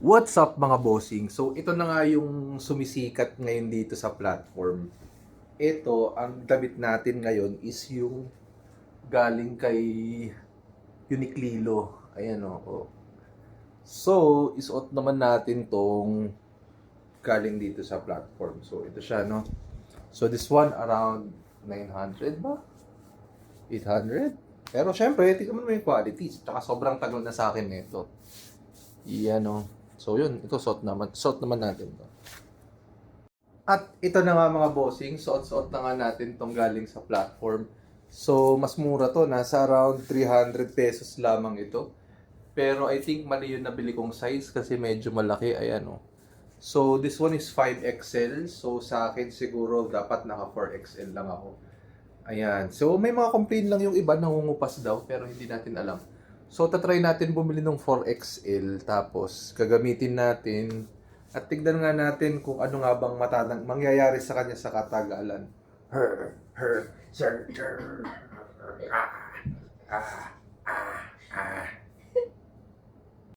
What's up mga bossing? So ito na nga yung sumisikat ngayon dito sa platform. Ito, ang damit natin ngayon is yung galing kay Uniqlo. Ayan o. Oh. So, isuot naman natin tong galing dito sa platform. So ito siya no. So this one around 900 ba? 800? Pero syempre, tingnan mo yung qualities. Tsaka sobrang tagal na sa akin nito. Iyan o. So yun, ito suot naman, suot naman natin to. At ito na nga mga bossing, suot-suot na nga natin tong galing sa platform. So mas mura to, nasa around 300 pesos lamang ito. Pero I think mali yung nabili kong size kasi medyo malaki, ayan o. So this one is 5XL, so sa akin siguro dapat naka 4XL lang ako. Ayan, so may mga complain lang yung iba nangungupas daw pero hindi natin alam. So, tatry natin bumili ng 4XL, tapos gagamitin natin, at tignan nga natin kung ano nga bang matanang, mangyayari sa kanya sa katagalan. Her, her, sir, ah, ah, ah.